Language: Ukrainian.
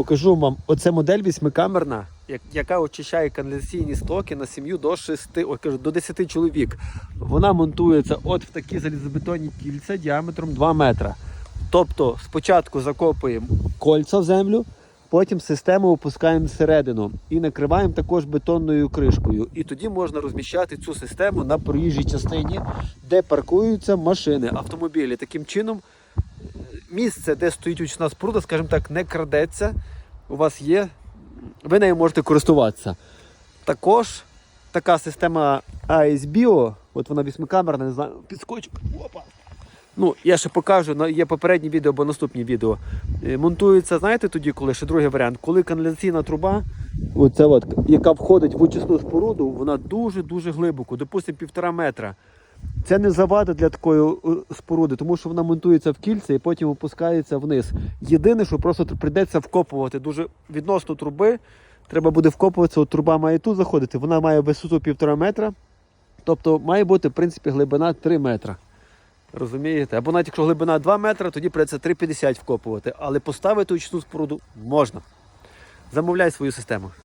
Покажу вам, оце модель восьмикамерна, яка очищає каналізаційні стоки на сім'ю до 6, ой, кажу, до 10 чоловік. Вона монтується от в такі залізобетонні кільця діаметром 2 метра. Тобто спочатку закопуємо кольця в землю, потім систему опускаємо всередину і накриваємо також бетонною кришкою. І тоді можна розміщати цю систему на проїжджій частині, де паркуються машини, автомобілі. Таким чином місце, де стоїть очисна споруда, скажімо так, не крадеться. У вас є, ви нею можете користуватися. Також така система AS Bio, от вона вісьмикамерна, не знаю, підскочу. Опа. Ну, я ще покажу, є попереднє відео або наступні відео. Е, Монтується, знаєте, тоді, коли ще другий варіант, коли каналізаційна труба, оця от, яка входить в очисну споруду, вона дуже-дуже глибоко, допустимо, півтора метра. Це не завада для такої е, споруди, тому що вона монтується в кільце і потім опускається вниз. Єдине, що просто прийдеться вкопувати дуже відносно труби. Треба буде вкопуватися, от труба має тут заходити, вона має висоту півтора метра. Тобто має бути, в принципі, глибина 3 метра. Розумієте? Або навіть якщо глибина 2 метри, тоді придеться 3,50 вкопувати. Але поставити очисну споруду можна. Замовляй свою систему.